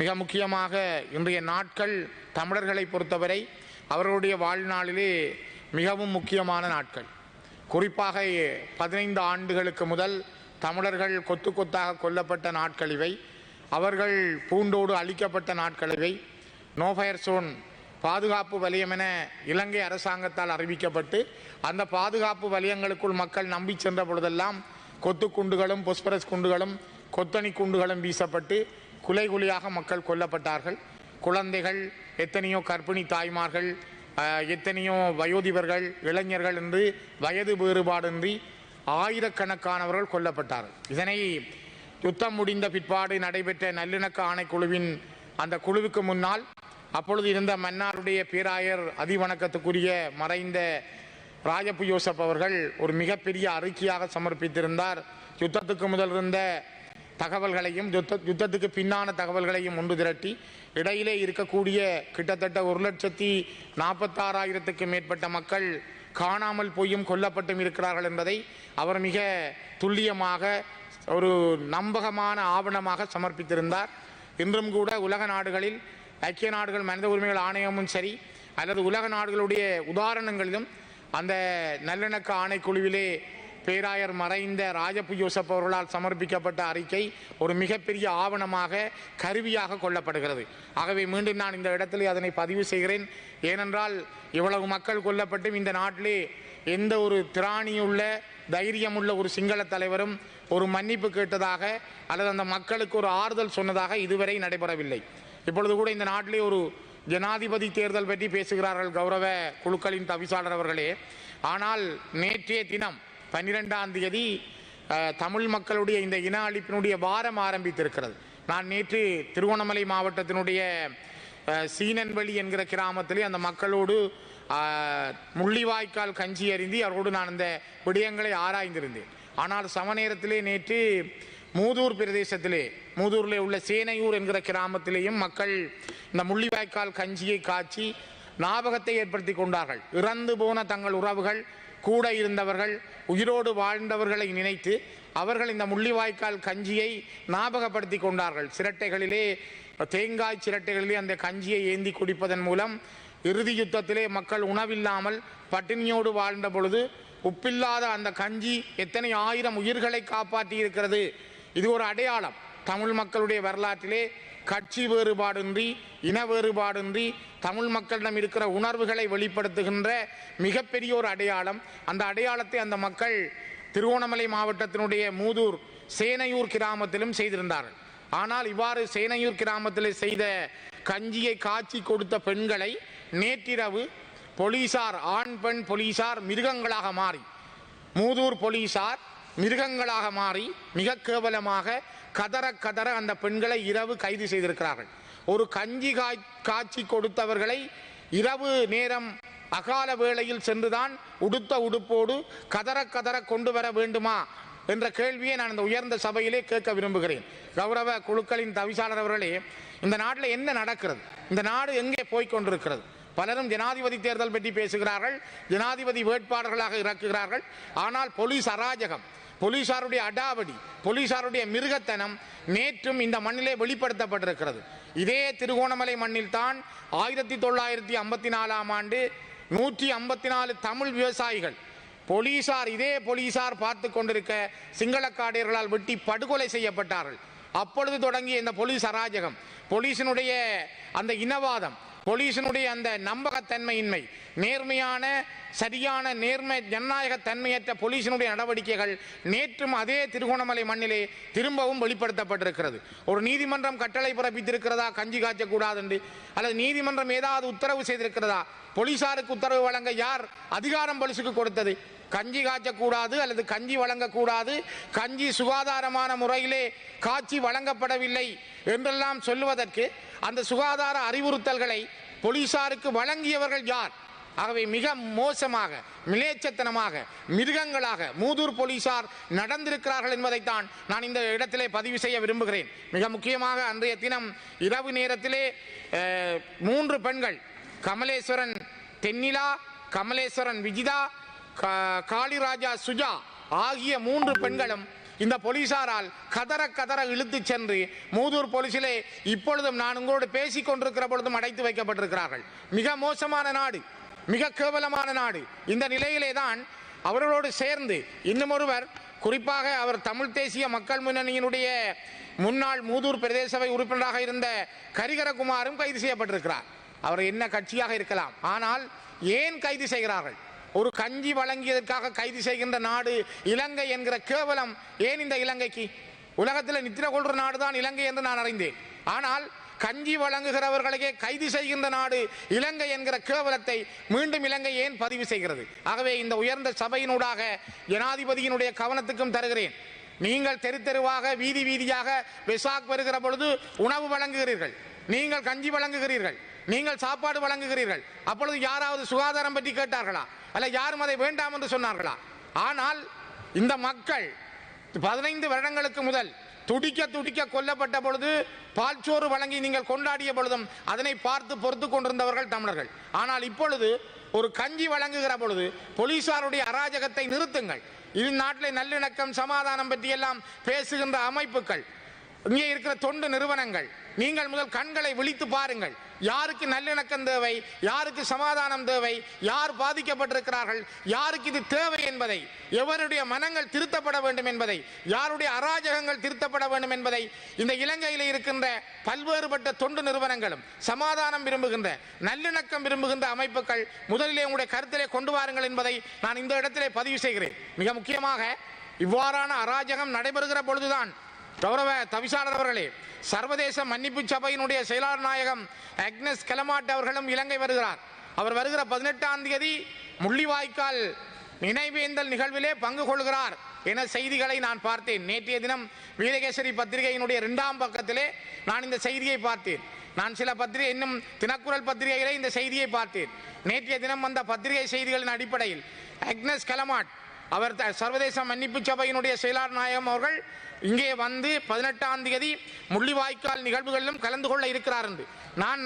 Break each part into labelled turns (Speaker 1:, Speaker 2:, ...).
Speaker 1: மிக முக்கியமாக இன்றைய நாட்கள் தமிழர்களை பொறுத்தவரை அவர்களுடைய வாழ்நாளிலே மிகவும் முக்கியமான நாட்கள். குறிப்பாக பதினைந்து ஆண்டுகளுக்கு முதல் தமிழர்கள் கொத்து கொத்தாக கொல்லப்பட்ட நாட்கள் இவை. அவர்கள் பூண்டோடு அழிக்கப்பட்ட நாட்கள் இவை. நோஃபயர் சோன் பாதுகாப்பு வலயம் என இலங்கை அரசாங்கத்தால் அறிவிக்கப்பட்டு அந்த பாதுகாப்பு வலயங்களுக்குள் மக்கள் நம்பி சென்ற பொழுதெல்லாம் கொத்து குண்டுகளும் பொஸ்பரஸ் குண்டுகளும் கொத்தணி குண்டுகளும் வீசப்பட்டு குலை குலையாக மக்கள் கொல்லப்பட்டார்கள். குழந்தைகள் எத்தனையோ கர்ப்பிணி தாய்மார்கள் எத்தனையோ வயோதிபர்கள் இளைஞர்கள் என்று வயது வேறுபாடின்றி ஆயிரக்கணக்கானவர்கள் கொல்லப்பட்டார்கள். இதனை யுத்தம் முடிந்த பிற்பாடு நடைபெற்ற நல்லிணக்க ஆணைக்குழுவின் அந்த குழுவுக்கு முன்னால் அப்பொழுது இருந்த மன்னாருடைய பேராயர் அதிவணக்கத்துக்குரிய மறைந்த ராஜப்பு யோசப் அவர்கள் ஒரு மிகப்பெரிய அறிக்கையாக சமர்ப்பித்திருந்தார். யுத்தத்துக்கு முதல் இருந்த தகவல்களையும் யுத்த யுத்தத்துக்கு பின்னான தகவல்களையும் ஒன்று திரட்டி இடையிலே இருக்கக்கூடிய கிட்டத்தட்ட ஒரு லட்சத்தி நாற்பத்தாறாயிரத்துக்கு மேற்பட்ட மக்கள் காணாமல் போயும் கொல்லப்பட்டும் இருக்கிறார்கள் என்பதை அவர் மிக துல்லியமாக ஒரு நம்பகமான ஆவணமாக சமர்ப்பித்திருந்தார். இன்றும் கூட உலக நாடுகளில் ஐக்கிய நாடுகள் மனித உரிமைகள் ஆணையமும் சரி அல்லது உலக நாடுகளுடைய உதாரணங்களிலும் அந்த நல்லிணக்க ஆணைக்குழுவிலே பேராயர் மறைந்த ராஜப்பு யூசப் அவர்களால் சமர்ப்பிக்கப்பட்ட அறிக்கை ஒரு மிகப்பெரிய ஆவணமாக கருவியாக கொள்ளப்படுகிறது. ஆகவே மீண்டும் நான் இந்த இடத்தில் அதனை பதிவு செய்கிறேன். ஏனென்றால் இவ்வளவு மக்கள் கொல்லப்பட்டும் இந்த நாட்டிலே எந்த ஒரு திராணியுள்ள தைரியமுள்ள ஒரு சிங்கள தலைவரும் ஒரு மன்னிப்பு கேட்டதாக அல்லது அந்த மக்களுக்கு ஒரு ஆறுதல் சொன்னதாக இதுவரை நடைபெறவில்லை. இப்பொழுது கூட இந்த நாட்டிலே ஒரு ஜனாதிபதி தேர்தல் பற்றி பேசுகிறார்கள் கௌரவ குழுக்களின் தவிசாளர் அவர்களே. ஆனால் நேற்றைய தினம் பன்னிரெண்டாம் தேதி தமிழ் மக்களுடைய இந்த இன அழிப்பினுடைய வாரம் ஆரம்பித்திருக்கிறது. நான் நேற்று திருவண்ணாமலை மாவட்டத்தினுடைய சீனன்வழி என்கிற கிராமத்திலே அந்த மக்களோடு முள்ளிவாய்க்கால் கஞ்சி அறிந்தி அவரோடு நான் அந்த விடயங்களை ஆராய்ந்திருந்தேன். ஆனால் சம நேரத்திலே நேற்று மூதூர் பிரதேசத்திலே மூதூரில் உள்ள சேனையூர் என்கிற கிராமத்திலேயும் மக்கள் இந்த முள்ளிவாய்க்கால் கஞ்சியை காய்ச்சி ஞாபகத்தை ஏற்படுத்தி கொண்டார்கள். இறந்து போன தங்கள் உறவுகள் கூட இருந்தவர்கள் உயிரோடு வாழ்ந்தவர்களை நினைத்து அவர்கள் இந்த முள்ளிவாய்க்கால் கஞ்சியை ஞாபகப்படுத்தி கொண்டார்கள். சிரட்டைகளிலே தேங்காய் சிரட்டைகளிலே அந்த கஞ்சியை ஏந்தி குடிப்பதன் மூலம் இறுதி யுத்தத்திலே மக்கள் உணவில்லாமல் பட்டினியோடு வாழ்ந்த பொழுது உப்பில்லாத அந்த கஞ்சி எத்தனை ஆயிரம் உயிர்களை காப்பாற்றி இருக்கிறது இது ஒரு அடையாளம். தமிழ் மக்களுடைய வரலாற்றிலே கட்சி வேறுபாடின்றி இன வேறுபாடின்றி தமிழ் மக்களிடம் இருக்கிற உணர்வுகளை வெளிப்படுத்துகின்ற மிகப்பெரிய ஒரு அடையாளம். அந்த அடையாளத்தை அந்த மக்கள் திருவோணமலை மாவட்டத்தினுடைய மூதூர் சேனையூர் கிராமத்திலும் செய்திருந்தார்கள். ஆனால் இவ்வாறு சேனையூர் கிராமத்தில் செய்த கஞ்சியை காய்ச்சி கொடுத்த பெண்களை நேற்றிரவு போலீசார் ஆண் பெண் போலீசார் மிருகங்களாக மாறி மூதூர் போலீசார் மிருகங்களாக மாறி மிக கேவலமாக கதற கதற அந்த பெண்களை இரவு கைது செய்திருக்கிறார்கள். ஒரு கஞ்சி காய் காய்ச்சி கொடுத்தவர்களை இரவு நேரம் அகால வேளையில் சென்றுதான் உடுத்த உடுப்போடு கதற கதற கொண்டு வர வேண்டுமா என்ற கேள்வியை நான் இந்த உயர்ந்த சபையிலே கேட்க விரும்புகிறேன். கௌரவ குழுக்களின் தவிசாளர் அவர்களே இந்த நாட்டில் என்ன நடக்கிறது? இந்த நாடு எங்கே போய்க் கொண்டிருக்கிறது? பலரும் ஜனாதிபதி தேர்தல் பற்றி பேசுகிறார்கள் ஜனாதிபதி வேட்பாளர்களாக இறக்குகிறார்கள் ஆனால் போலீஸ் அராஜகம் போலீசாருடைய அடாவடி போலீசாருடைய மிருகத்தனம் நேற்றும் இந்த மண்ணிலே வெளிப்படுத்தப்பட்டிருக்கிறது. இதே திருகோணமலை மண்ணில்தான் ஆயிரத்தி தொள்ளாயிரத்தி ஐம்பத்தி நாலாம் ஆண்டு நூற்றி ஐம்பத்தி நாலு தமிழ் விவசாயிகள் போலீசார் இதே போலீசார் பார்த்து கொண்டிருக்க சிங்களக்காடியர்களால் வெட்டி படுகொலை செய்யப்பட்டார்கள். அப்பொழுது தொடங்கிய இந்த போலீஸ் அராஜகம் போலீசினுடைய அந்த இனவாதம் போலீசினுடைய அந்த நம்பகத்தன்மையின்மை நேர்மையான சரியான நேர்மை ஜனநாயக தன்மையற்ற போலீசினுடைய நடவடிக்கைகள் நேற்றும் அதே திருகோணமலை மண்ணிலே திரும்பவும் வெளிப்படுத்தப்பட்டிருக்கிறது. ஒரு நீதிமன்றம் கட்டளை பிறப்பித்திருக்கிறதா கஞ்சி காய்ச்சக்கூடாது என்று அல்லது நீதிமன்றம் ஏதாவது உத்தரவு செய்திருக்கிறதா? போலீசாருக்கு உத்தரவு வழங்க யார் அதிகாரம் போலீசுக்கு கொடுத்தது? கஞ்சி காய்ச்சக்கூடாது அல்லது கஞ்சி வழங்கக்கூடாது கஞ்சி சுகாதாரமான முறையிலே காட்சி வழங்கப்படவில்லை என்றெல்லாம் சொல்லுவதற்கு அந்த சுகாதார அறிவுறுத்தல்களை போலீசாருக்கு வழங்கியவர்கள் யார்? ஆகவே மிக மோசமாக மிலேச்சத்தனமாக மிருகங்களாக மூதூர் போலீசார் நடந்திருக்கிறார்கள் என்பதைத்தான் நான் இந்த இடத்திலே பதிவு செய்ய விரும்புகிறேன். மிக முக்கியமாக அன்றைய தினம் இரவு நேரத்திலே மூன்று பெண்கள் கமலேஸ்வரன் தென்னிலா கமலேஸ்வரன் விஜிதா காளிராஜா சுஜா ஆகிய மூன்று பெண்களும் இந்த போலீசாரால் கதற கதற இழுத்துச் சென்று மூதூர் போலீசிலே இப்பொழுதும் நான் உங்களோடு பேசி கொண்டிருக்கிற பொழுதும் அடைத்து வைக்கப்பட்டிருக்கிறார்கள். மிக மோசமான நாடு மிக கேவலமான நாடு. இந்த நிலையிலே தான் அவர்களோடு சேர்ந்து இன்னும் ஒருவர் குறிப்பாக அவர் தமிழ் தேசிய மக்கள் முன்னணியினுடைய முன்னாள் மூதூர் பிரதேச சபை உறுப்பினராக இருந்த கரிகரகுமாரும் கைது செய்யப்பட்டிருக்கிறார். அவர் என்ன கட்சியாக இருக்கலாம். ஆனால் ஏன் கைது செய்கிறார்கள்? ஒரு கஞ்சி வழங்கியதற்காக கைது செய்கின்ற நாடு இலங்கை என்கிற கேவலம் ஏன் இந்த இலங்கைக்கு? உலகத்தில் நித்திர கொள்ற நாடுதான் இலங்கை என்று நான் அறிந்தேன். ஆனால் கஞ்சி வழங்குகிறவர்களையே கைது செய்கின்ற நாடு இலங்கை என்கிற கேவலத்தை மீண்டும் இலங்கை ஏன் பதிவு செய்கிறது? ஆகவே இந்த உயர்ந்த சபையினூடாக ஜனாதிபதியினுடைய கவனத்துக்கும் தருகிறேன். நீங்கள் தெரு தெருவாக வீதி வீதியாக வெசாக் வருகிற பொழுது உணவு வழங்குகிறீர்கள். நீங்கள் கஞ்சி வழங்குகிறீர்கள். நீங்கள் சாப்பாடு வழங்குகிறீர்கள். அப்பொழுது யாராவது சுகாதாரம் பற்றி கேட்டார்களா? அல்ல யாரும் அதை வேண்டாம் என்று சொன்னார்களா? ஆனால் இந்த மக்கள் பதினைந்து வருடங்களுக்கு முதல் துடிக்க துடிக்க கொல்லப்பட்ட பொழுது பால்ச்சோறு வழங்கி நீங்கள் கொண்டாடிய பொழுதும் அதனை பார்த்து பொறுத்து கொண்டிருந்தவர்கள் தமிழர்கள். ஆனால் இப்பொழுது ஒரு கஞ்சி வழங்குகிற பொழுது போலீசாருடைய அராஜகத்தை நிறுத்துங்கள். இது நல்லிணக்கம் சமாதானம் பற்றியெல்லாம் பேசுகின்ற அமைப்புகள் இங்கே இருக்கிற தொண்டு நிறுவனங்கள் நீங்கள் முதல் கண்களை விழித்து பாருங்கள். யாருக்கு நல்லிணக்கம் தேவை? யாருக்கு சமாதானம் தேவை? யார் பாதிக்கப்பட்டிருக்கிறார்கள்? யாருக்கு இது தேவை என்பதை எவருடைய மனங்கள் திருத்தப்பட வேண்டும் என்பதை யாருடைய அராஜகங்கள் திருத்தப்பட வேண்டும் என்பதை இந்த இலங்கையில் இருக்கின்ற பல்வேறுபட்ட தொண்டு நிறுவனங்களும் சமாதானம் விரும்புகின்ற நல்லிணக்கம் விரும்புகின்ற அமைப்புகள் முதலிலே உங்களுடைய கருத்திலே கொண்டு வாருங்கள் என்பதை நான் இந்த இடத்திலே பதிவு செய்கிறேன். மிக முக்கியமாக இவ்வாறான அராஜகம் நடைபெறுகிற பொழுதுதான் கௌரவ தவிசாளர் அவர்களே சர்வதேச மன்னிப்பு சபையினுடைய செயலாளர் நாயகம் அக்னஸ் கெலமாட் அவர்களும் இலங்கை வருகிறார். அவர் வருகிற பதினெட்டாம் தேதி முள்ளிவாய்க்கால் நினைவேந்தல் நிகழ்விலே பங்கு கொள்கிறார் என செய்திகளை நான் பார்த்தேன். நேற்றைய தினம் வீரகேசரி பத்திரிகையினுடைய இரண்டாம் பக்கத்திலே நான் இந்த செய்தியை பார்த்தேன். நான் சில பத்திரிகை இன்னும் தினக்குரல் பத்திரிகையிலே இந்த செய்தியை பார்த்தேன். நேற்றைய தினம் வந்த பத்திரிகை செய்திகளின் அடிப்படையில் அக்னஸ் கலமாட் அவர் த- சர்வதேச மன்னிப்பு சபையினுடைய செயலாளர் நாயகம் அவர்கள் இங்கே வந்து பதினெட்டாம் தேதி முள்ளிவாய்க்கால் நிகழ்வுகளிலும் கலந்து கொள்ள இருக்கிறார் என்று நான்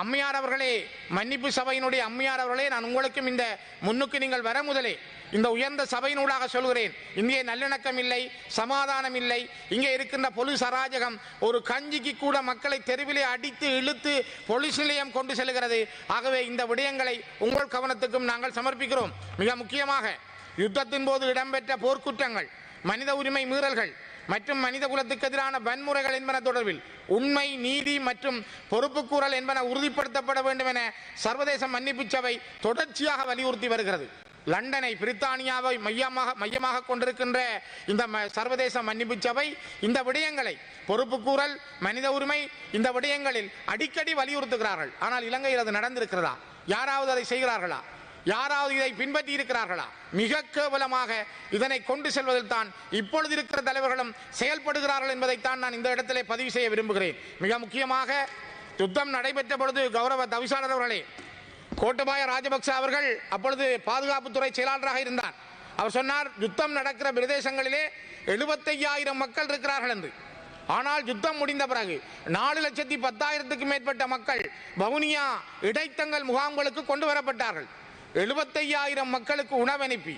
Speaker 1: அம்மையார் அவர்களே மன்னிப்பு சபையினுடைய அம்மையார் அவர்களே நான் உங்களுக்கும் இந்த முன்னுக்கு நீங்கள் வர முதலே இந்த உயர்ந்த சபையினூடாக சொல்கிறேன். இங்கே நல்லிணக்கம் இல்லை சமாதானம் இல்லை. இங்கே இருக்கின்ற பொலிஸ் அராஜகம் ஒரு கஞ்சிக்கு கூட மக்களை தெருவிலே அடித்து இழுத்து பொலிஸ் நிலையம் கொண்டு செல்கிறது. ஆகவே இந்த விடயங்களை உங்கள் கவனத்துக்கும் நாங்கள் சமர்ப்பிக்கிறோம். மிக முக்கியமாக யுத்தத்தின் போது இடம்பெற்ற போர்க்குற்றங்கள் மனித உரிமை மீறல்கள் மற்றும் மனித குலத்துக்கு எதிரான வன்முறைகள் என்பன தொடர்பில் உண்மை நீதி மற்றும் பொறுப்புக்கூறல் என்பன உறுதிப்படுத்தப்பட வேண்டும் என சர்வதேச மன்னிப்பு சபை தொடர்ச்சியாக வலியுறுத்தி வருகிறது. லண்டனை பிரித்தானியாவை மையமாக மையமாக கொண்டிருக்கின்ற இந்த ம- சர்வதேச மன்னிப்பு சபை இந்த விடயங்களை பொறுப்புக்கூறல் மனித உரிமை இந்த விடயங்களில் அடிக்கடி வலியுறுத்துகிறார்கள். ஆனால் இலங்கையில் அது நடந்திருக்கிறதா? யாராவது அதை செய்கிறார்களா? யாராவது இதை பின்பற்றி இருக்கிறார்களா? மிக கேவலமாக இதனை கொண்டு செல்வதில் தான் இப்பொழுது இருக்கிற தலைவர்களும் செயல்படுகிறார்கள் என்பதைத்தான் நான் இந்த இடத்திலே பதிவு செய்ய விரும்புகிறேன். மிக முக்கியமாக யுத்தம் நடைபெற்ற பொழுது கௌரவ தவிசாளர் அவர்களே கோட்டபாய ராஜபக்ச அவர்கள் அப்பொழுது பாதுகாப்புத்துறை செயலாளராக இருந்தார். அவர் சொன்னார் யுத்தம் நடக்கிற பிரதேசங்களிலே எழுபத்தையாயிரம் மக்கள் இருக்கிறார்கள் என்று. ஆனால் யுத்தம் முடிந்த பிறகு நாலு லட்சத்தி பத்தாயிரத்துக்கு மேற்பட்ட மக்கள் வவுனியா இடைத்தங்கள் முகாம்களுக்கு கொண்டு வரப்பட்டார்கள். எழுபத்தையாயிரம் மக்களுக்கு உணவனுப்பி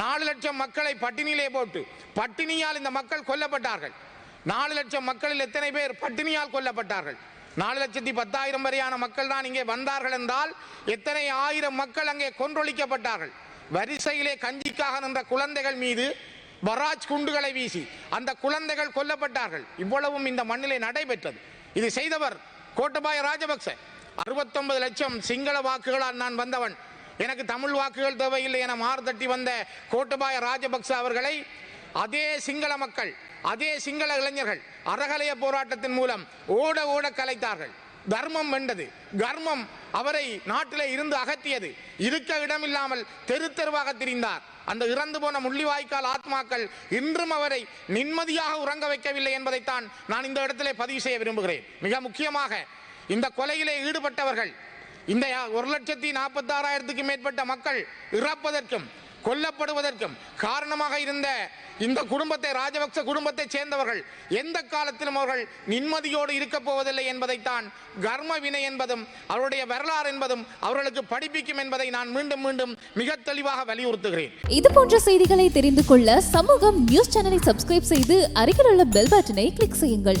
Speaker 1: நாலு லட்சம் மக்களை பட்டினியிலே போட்டு பட்டினியால் இந்த மக்கள் கொல்லப்பட்டார்கள். நாலு லட்சம் மக்களில் எத்தனை பேர் பட்டினியால் கொல்லப்பட்டார்கள்? நாலு லட்சத்தி பத்தாயிரம் வரையான மக்கள் தான் இங்கே வந்தார்கள் என்றால் எத்தனை ஆயிரம் மக்கள் அங்கே கொன்றொழிக்கப்பட்டார்கள்? வரிசையிலே கஞ்சிக்காக நின்ற குழந்தைகள் மீது பராஜ் குண்டுகளை வீசி அந்த குழந்தைகள் கொல்லப்பட்டார்கள். இவ்வளவும் இந்த மண்ணிலே நடைபெற்றது. இது செய்தவர் கோட்டபாய ராஜபக்ச. அறுபத்தொன்பது லட்சம் சிங்கள வாக்குகளால் நான் வந்தவன். எனக்கு தமிழ் வாக்குகள் தேவையில்லை என மார்தட்டி வந்த கோட்டபாய ராஜபக்ச அவர்களை அதே சிங்கள மக்கள் அதே சிங்கள இளைஞர்கள் அறகலைய போராட்டத்தின் மூலம் ஓட ஓட கலைத்தார்கள். தர்மம் வெண்டது கர்மம் அவரை நாட்டிலே இருந்து அகற்றியது. இருக்க இடமில்லாமல் தெரு தெருவாக திரிந்தார். அந்த இறந்து போன முள்ளிவாய்க்கால் ஆத்மாக்கள் இன்றும் அவரை நிம்மதியாக உறங்க வைக்கவில்லை என்பதைத்தான் நான் இந்த இடத்திலே பதிவு செய்ய விரும்புகிறேன். மிக முக்கியமாக இந்த கொலையிலே ஈடுபட்டவர்கள் இந்த ஒரு லட்சத்தி நாற்பத்தாறாயிரத்துக்கு மேற்பட்ட மக்கள் இறப்பதற்கும் கொல்லப்படுவதற்கும் காரணமாக இருந்த இந்த குடும்பத்தை ராஜபக்ச குடும்பத்தை சேர்ந்தவர்கள் எந்த காலத்திலும் அவர்கள் நிம்மதியோடு இருக்கப் போவதில்லை என்பதைத்தான் கர்ம வினை என்பதும் அவருடைய வரலாறு என்பதும் அவர்களுக்கு படிப்பிக்கும் என்பதை நான் மீண்டும் மீண்டும் மிக தெளிவாக வலியுறுத்துகிறேன்.
Speaker 2: இது போன்ற செய்திகளை தெரிந்து கொள்ள சமூகம் நியூஸ் சேனலை சப்ஸ்கிரைப் செய்து அருகில் உள்ள பெல் பட்டனை கிளிக் செய்யுங்கள்.